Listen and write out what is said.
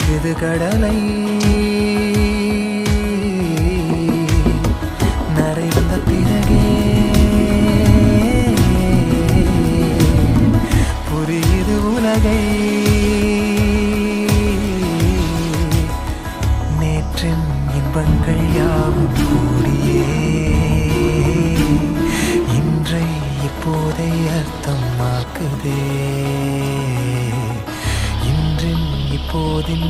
அணைக்குது கடலை. நரை வந்த பிறகே. புரியுது உலகை. நேற்றின் இன்பங்கள் யாவும் கூடியே. இன்றை இப்போதை அர்த்தமாக்குதே. இன்றின் இப்போதின்